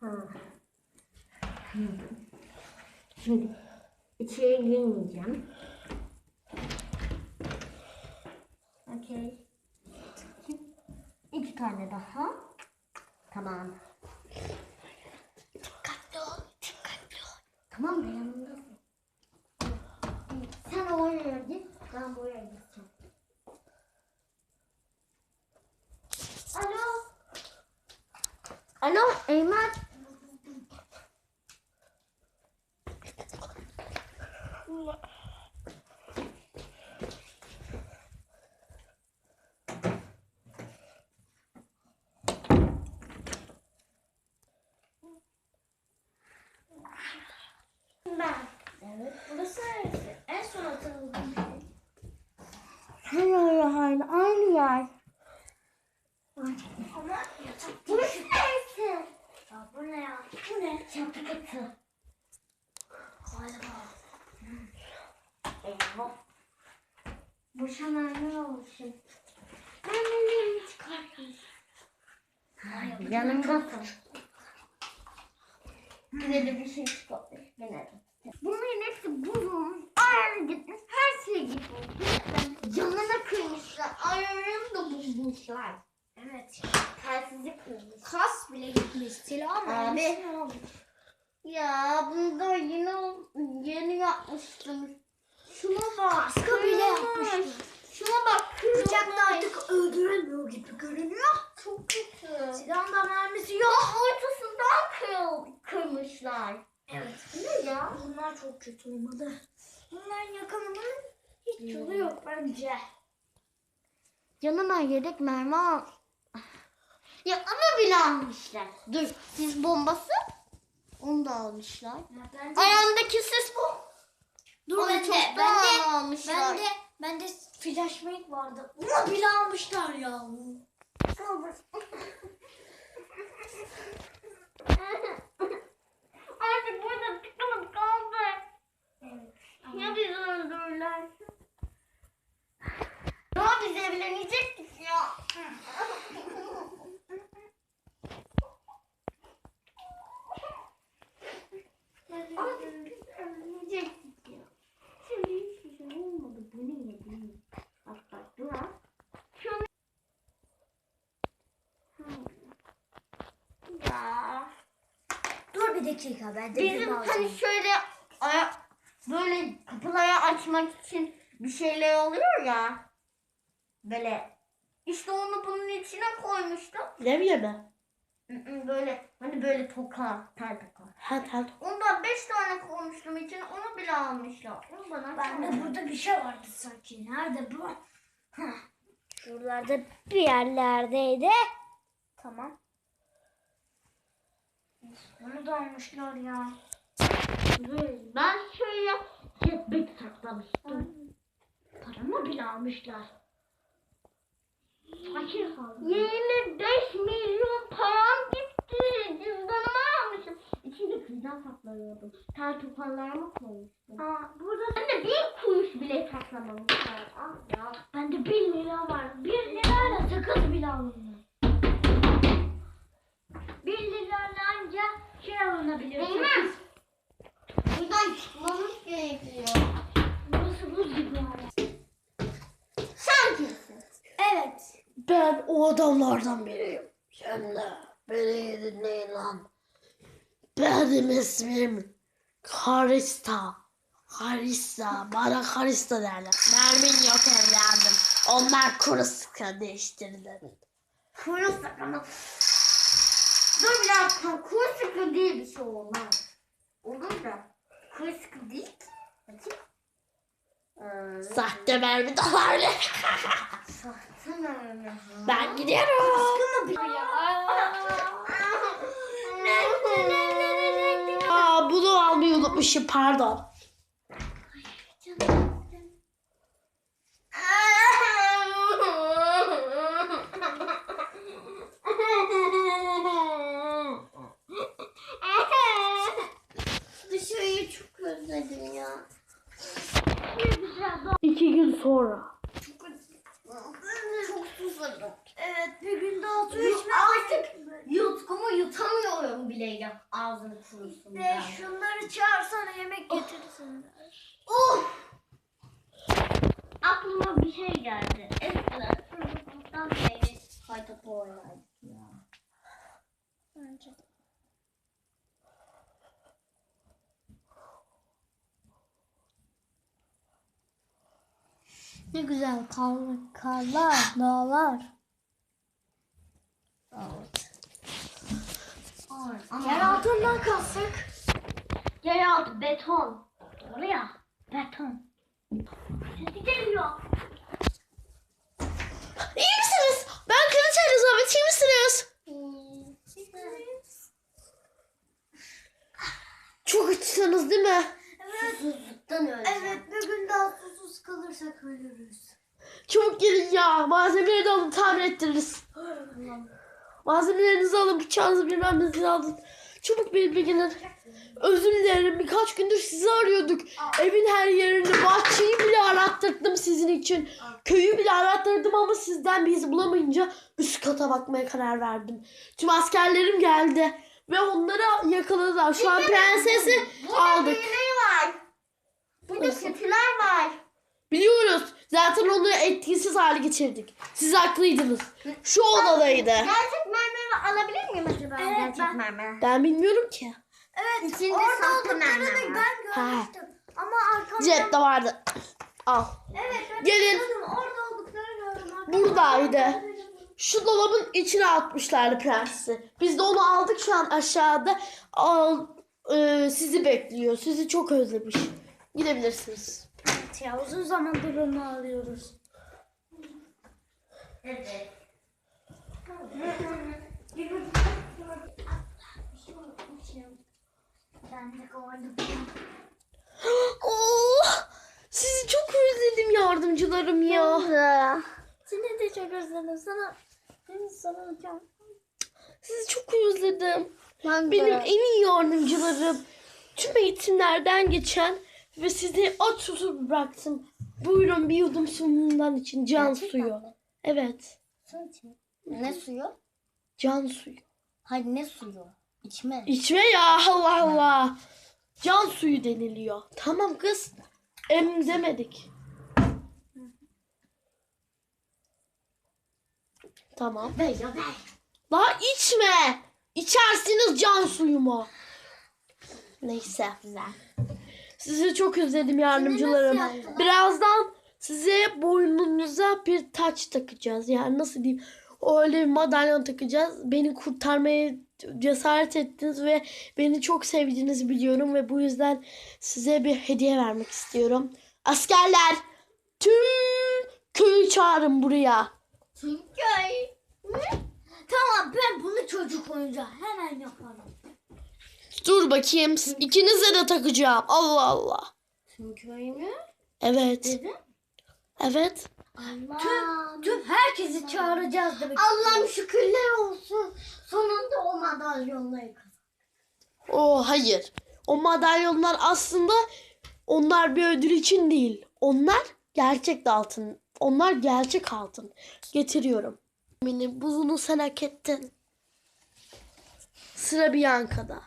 Ha. Şimdi içeri girmeyeceğim. Okey. İki tane daha. Tamam. Dikkatli ol. Dikkatli ol. Tamam da yanımdasın. Sen oraya git. Ben buraya gideceğim. Alo. Alo Eymen. Ben. Evet. Burası neresi? En son hatırladığım şey. Sen öyle aynı, aynı yer. Ama yatak Burası neresi? Ya bu ne ya? Bu ne? Çatı katı. Galiba. Eyvah. Boşanan ne olmuşum? Ben ellerimi çıkartayım. Yanımdasın. Yine de bir şey çıkartmış. Gene de. Bunların hepsi bozulmuş. Ayarı gitmiş. Her şey gitmiş. Canına kıymışlar. Ayarını da bozmuşlar. Evet. Telsizi kırmış. Kas bile gitmiş. Silahı mı? Abi. Ya bunu da yeni, yeni yapmıştım. Şuna bak. Kaskı bile kırılmış. yapmışlar. Şuna bak. kırılmış. Bıçakla artık öldüremiyor gibi görünüyor. Çok kötü. Silahın da mermisi Ya yok. ortasından kır, kırmışlar. Evet. Ne ya? Bunlar çok kötü olmalı. Bunların yakalamanın hiç yolu yok bence. Yanıma yedek mermi al. Ya ama bile almışlar. Dur sis bombası. Onu da almışlar. Ayağındaki sis bu. Dur Onu ben de, ben de, almışlar. ben de, ben de flashbang vardı. Onu bile almışlar ya. Artık burada tıkılıp kaldı. Evet. Ya bizi öldürürlerse? Ya biz evlenecektik ya. Artık biz evlenecektik ya. Şimdi hiçbir şey olmadı. Bu ne ya? Bu ne? An... Ya. Dur bir dakika ben de Bizim hani şöyle aya- böyle kapıları açmak için bir şeyler oluyor ya. Böyle işte onu bunun içine koymuştum. Levye mi? Hı hı, Böyle hani böyle toka, tel toka. Ha tel. Ondan beş tane koymuştum içine onu bile almışlar. Onu bana Ben de çaldı. burada bir şey vardı sanki. Nerede bu? Hah. Şuralarda bir yerlerdeydi. Tamam. Bunu da almışlar ya. Ben şöyle cepbek saklamıştım. Paramı bile almışlar. Fakir kaldım. 25 milyon param gitti. Cüzdanımı almışım. İçinde cüzdan saklayıyordum. Tel tokalarımı koymuştum. Aa, burada Ben de bir kuruş bile saklamamışlar. Ah ya. bende 1 lira var. 1 lirayla sakız bile alınmıyor. 1 lirayla anca şey alınabilir. Sakız. Buradan çıkmamız gerekiyor. Burası buz gibi hala. Sen kimsin? Evet. Ben o adamlardan biriyim. Şimdi beni dinleyin lan. Benim ismim Karista. Karista. Bana Karista derler. Mermin yok evladım. Onlar kuru sıkı değiştirdi. Kuru sakama. Dur bir dakika. Kuru sıkı değil bir şey olmaz. Olur da. Kuru sıkı değil ki. Bakayım. Ee, Sahte mermi mi? Ben gidiyorum. Aa, bunu almayı unutmuşum pardon. Dışarıyı çok özledim ya. İki gün sonra. Evet bir gün daha su içmek Artık yutkumu yutamıyorum bile ya. ağzını kurusun. De ya. şunları çağırsana yemek getirsinler. Of! Aklıma bir şey geldi. Eskiden çocukluktan beri kaytopu oynardık ya. Bence de. Ne güzel kar, karlar, dağlar. Evet. Yer altından kalsak. Yeraltı beton. Doğru ya. Beton. Sesi geliyor. İyi misiniz? Ben Kraliçe Elizabeth iyi misiniz? Çok açsınız değil mi? Evet, Susuzluktan evet bir gün daha susuz kalırsak ölürüz. Çabuk gelin ya. Malzemeleri de alın tamir ettiririz. Malzemelerinizi alın. Bıçağınızı bilmem nenizi alın. Çabuk benimle gelin. Özür dilerim. Birkaç gündür sizi arıyorduk. Evin her yerini, bahçeyi bile arattırdım sizin için. Köyü bile arattırdım ama sizden bir iz bulamayınca üst kata bakmaya karar verdim. Tüm askerlerim geldi. Ve onları yakaladılar. Şu an prensesi Burada aldık. birileri var. Burada kötüler var. Biliyoruz. Zaten onu etkisiz hale getirdik. Siz haklıydınız. Şu odadaydı. Gerçek mermeri alabilir miyim acaba? Evet, Gerçek ben- mermer. Ben bilmiyorum ki. Evet İçinde orada sahte olduklarını mermer var. ben görmüştüm. Ama arkamdan... Cepte vardı. Al. Evet ben Gelin. Orada olduklarını gördüm. Buradaydı. Şu dolabın içine atmışlardı prensi. Biz de onu aldık şu an aşağıda. Al, e, sizi bekliyor. Sizi çok özlemiş. Gidebilirsiniz. Ya uzun zamandır onu alıyoruz. Evet. Ben. Oh, sizi çok özledim yardımcılarım ya. Seni de çok özledim. Sana ben sana. Sizi çok özledim. Benim en iyi yardımcılarım. Tüm eğitimlerden geçen ve sizi aç susuz bıraktım. Buyurun bir yudum suyundan için can Gerçekten suyu. mi? Evet. Su içme. Ne suyu? Can suyu. Hayır ne suyu? İçme. İçme ya Allah Allah. Can suyu deniliyor. Tamam kız. Em demedik. Tamam. Ver ya ver. Daha içme. İçersiniz can suyumu. Neyse. Güzel. Sizi çok özledim yardımcılarım. Birazdan size boynunuza bir taç takacağız. Yani nasıl diyeyim? Öyle bir madalyon takacağız. Beni kurtarmaya cesaret ettiniz ve beni çok sevdiğinizi biliyorum ve bu yüzden size bir hediye vermek istiyorum. Askerler tüm köyü çağırın buraya. Çünkü Tamam ben bunu çocuk oyuncağı hemen yaparım. Dur bakayım. İkinize de takacağım. Allah Allah. Çünkü mü? Evet. Dedim. Evet. Allah. Tüm herkesi çağıracağız demek. Allah'ım şükürler olsun. Sonunda o madalyonları kazandım. O hayır. O madalyonlar aslında onlar bir ödül için değil. Onlar gerçek altın. Onlar gerçek altın. Getiriyorum. Mini buzunu sen hak ettin. Sıra Bianca'da.